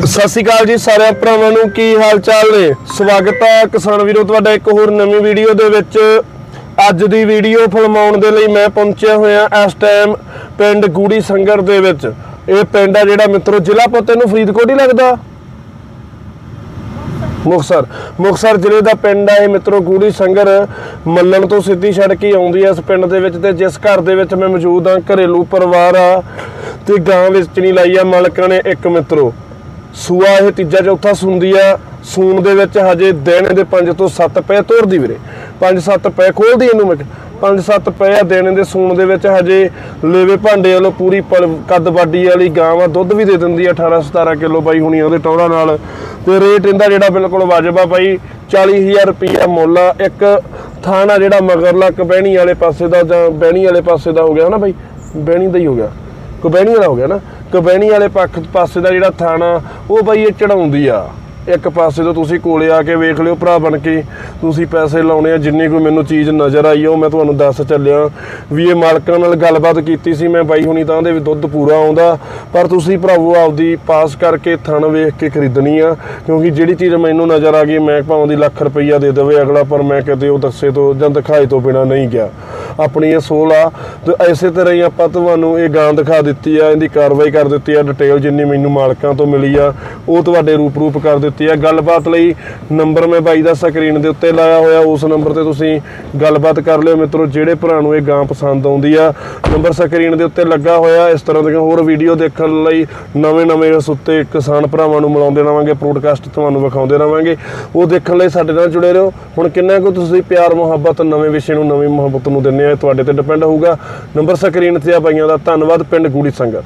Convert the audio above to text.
ਸਤਿ ਸ਼੍ਰੀ ਅਕਾਲ ਜੀ ਸਾਰਿਆਂ ਭਰਾਵਾਂ ਨੂੰ, ਕੀ ਹਾਲ ਚਾਲ ਨੇ? ਸਵਾਗਤ ਹੈ ਕਿਸਾਨ ਵੀਰੋ, ਤੁਹਾਡਾ ਇੱਕ ਹੋਰ ਨਵੀਂ ਵੀਡੀਓ ਦੇ ਵਿੱਚ। ਅੱਜ ਦੀ ਵੀਡੀਓ ਫਿਲਮਾਉਣ ਦੇ ਲਈ ਮੈਂ ਪਹੁੰਚਿਆ ਹੋਇਆ ਇਸ ਟਾਈਮ ਪਿੰਡ ਗੂੜੀ ਸੰਗਰ ਦੇ ਵਿੱਚ। ਇਹ ਪਿੰਡ ਆ ਜਿਹੜਾ ਮਿੱਤਰੋ, ਜ਼ਿਲ੍ਹਾ ਪੋਤੇ ਨੂੰ ਫਰੀਦਕੋਟ ਹੀ ਲੱਗਦਾ? ਮੁਕਸਰ ਮੁਕਸਰ ਜ਼ਿਲ੍ਹੇ ਦਾ ਪਿੰਡ ਆ ਇਹ ਮਿੱਤਰੋ, ਗੂੜੀ ਸੰਗਰ ਮੱਲਣ ਤੋਂ ਸਿੱਧੀ ਸੜਕ ਹੀ ਆਉਂਦੀ ਆ ਇਸ ਪਿੰਡ ਦੇ ਵਿੱਚ ਤੇ ਜਿਸ ਘਰ ਦੇ ਵਿੱਚ ਮੈਂ ਮੌਜੂਦ ਆ ਘਰੇਲੂ ਪਰਿਵਾਰ ਆ ਤੇ ਗਾਂ ਵਿੱਚ ਨਹੀਂ ਲਾਈ ਆ ਮਾਲਕਾਂ ਨੇ ਇੱਕ ਮਿੱਤਰੋ। ਸੂਆ ਇਹ ਤੀਜਾ ਚੌਥਾ ਸੁੰਦੀ ਆ। ਸੂਣ ਦੇ ਵਿੱਚ ਹਜੇ ਦਿਨ ਦੇ 5 ਤੋਂ 7 ਪੈ ਤੋੜਦੀ ਵੀਰੇ। 5-7 ਪੈ ਖੋਲਦੀ ਇਹਨੂੰ ਮੈਂ 5-7 ਪੈ ਆ ਦਿਨ ਦੇ ਸੂਣ ਦੇ ਵਿੱਚ ਹਜੇ ਲੇਵੇ ਭਾਂਡੇ ਵਾਲੋ ਪੂਰੀ ਪਲ- ਕੱਦ ਬਾਡੀ ਵਾਲੀ ਗਾਂ ਵਾ, ਦੁੱਧ ਵੀ ਦੇ ਦਿੰਦੀ ਆ 18-17 ਕਿਲੋ ਬਾਈ ਹੁਣੀ ਉਹਦੇ ਟੌਰਾ ਨਾਲ। ਤੇ ਰੇਟ ਇਹਦਾ ਜਿਹੜਾ ਬਿਲਕੁਲ ਵਾਜਬ ਆ ਬਾਈ 40000 ਰੁਪਈਆ ਮੁੱਲ ਆ। ਇੱਕ ਥਾਣਾ ਜਿਹੜਾ ਮਗਰਲਾ ਕਬਹਿਣੀ ਵਾਲੇ ਪਾਸੇ ਦਾ ਜਾਂ ਬਹਿਣੀ ਵਾਲੇ ਪਾਸੇ ਦਾ ਹੋ ਗਿਆ ਨਾ ਬਾਈ? ਬਹਿਣੀ ਦਾ ਹੀ ਹੋ ਗਿਆ। ਕਬਹਿਣੀ ਵਾਲਾ ਹੋ ਗਿਆ ਨਾ ਕਬਹਿਣੀ ਵਾਲੇ ਪੱਖ ਪਾਸੇ ਦਾ ਜਿਹੜਾ ਥਾਣਾ, ਉਹ ਬਾਈ ਇਹ ਚੜਾਉਂਦੀ ਆ। ਇੱਕ ਪਾਸੇ ਤੋਂ ਤੁਸੀਂ ਕੋਲੇ ਆ ਕੇ ਵੇਖ ਲਿਓ ਭਰਾ ਬਣ ਕੇ, ਤੁਸੀਂ ਪੈਸੇ ਲਾਉਣੇ ਆ, ਜਿੰਨੀ ਕੋਈ ਮੈਨੂੰ ਚੀਜ਼ ਨਜ਼ਰ ਆਈ ਆ, ਉਹ ਮੈਂ ਤੁਹਾਨੂੰ ਦੱਸ ਚੱਲਿਆ। ਵੀ ਇਹ ਮਾਲਕਾਂ ਨਾਲ ਗੱਲਬਾਤ ਕੀਤੀ ਸੀ ਮੈਂ ਬਾਈ ਹੁਣੀ ਤਾਂ ਦੇ ਵੀ ਦੁੱਧ ਪੂਰਾ ਆਉਂਦਾ, ਪਰ ਤੁਸੀਂ ਭਰਾਵੋ ਆਪਦੀ ਪਾਸ ਕਰਕੇ ਥਣ ਵੇਖ ਕੇ ਖਰੀਦਣੀ ਆ, ਕਿਉਂਕਿ ਜਿਹੜੀ ਚੀਜ਼ ਮੈਨੂੰ ਨਜ਼ਰ ਆ ਗਈ, ਮੈਂ ਭਾਵੇਂ ਦੀ ਲੱਖ ਰੁਪਈਆ ਦੇ ਦੇਵੇ ਅਗਲਾ, ਪਰ ਮੈਂ ਕਦੇ ਉਹ ਦੱਸੇ ਤੋਂ ਜਾਂ ਦਿਖਾਏ ਤੋਂ ਬਿਨਾ ਨਹੀਂ ਗਿਆ। ਆਪਣੀ ਇਹ ਸੋਲ ਆ। ਤੇ ਐਸੇ ਤਰ੍ਹਾਂ ਹੀ ਆਪਾਂ ਤੁਹਾਨੂੰ ਇਹ ਗਾਂ ਦਿਖਾ ਦਿੱਤੀ ਆ, ਇਹਦੀ ਕਾਰਵਾਈ ਕਰ ਦਿੱਤੀ ਆ ਡਿਟੇਲ ਜਿੰਨੀ ਮੈਨੂੰ ਮਾਲਕਾਂ ਤੋਂ ਮਿਲੀ ਆ, ਉਹ ਤੁਹਾਡੇ ਰੂਪ ਰੂਪ ਕਰ ਦਿੱਤੀ ਆ। ਗੱਲਬਾਤ ਲਈ ਨੰਬਰ ਮੈਂ ਬਾਈ ਦਾ ਸਕਰੀਨ ਦੇ ਉੱਤੇ ਲਾਇਆ ਹੋਇਆ, ਉਸ ਨੰਬਰ ਤੇ ਤੁਸੀਂ ਗੱਲਬਾਤ ਕਰ ਲਿਓ ਮਿੱਤਰੋ, ਜਿਹੜੇ ਭਰਾ ਨੂੰ ਇਹ ਗਾਂ ਪਸੰਦ ਆਉਂਦੀ ਆ। ਨੰਬਰ ਸਕਰੀਨ ਦੇ ਉੱਤੇ ਲੱਗਾ ਹੋਇਆ, ਇਸ ਤਰ੍ਹਾਂ ਦੀਆਂ ਹੋਰ ਵੀਡੀਓ ਦੇਖਣ ਲਈ ਨਵੇਂ-ਨਵੇਂ ਇਸ ਉੱਤੇ ਕਿਸਾਨ ਭਰਾਵਾਂ ਨੂੰ ਮਿਲਾਉਂਦੇ ਰਵਾਂਗੇ ਪ੍ਰੋਡਕਾਸਟ ਤੁਹਾਨੂੰ ਵਿਖਾਉਂਦੇ ਰਵਾਂਗੇ। ਉਹ ਦੇਖਣ ਲਈ ਸਾਡੇ ਨਾਲ ਜੁੜੇ ਰਹੋ। ਹੁਣ ਕਿੰਨਾ ਕੁ ਤੁਸੀਂ ਪਿਆਰ ਮੁਹੱਬਤ, ਨਵੇਂ ਵਿਸ਼ੇ ਨੂੰ ਨਵੀਂ ਮੁਹੱਬਤ ਨੂੰ ਦਿੰਦੇ ਆ ਤੁਹਾਡੇ ਤੇ ਡਿਪੈਂਡ ਹੋਊਗਾ। ਨੰਬਰ ਸਕਰੀਨ ਤੇ ਆ ਬਾਈਆਂ ਦਾ। ਧੰਨਵਾਦ, ਪਿੰਡ ਗੂੜੀ ਸੰਗਰ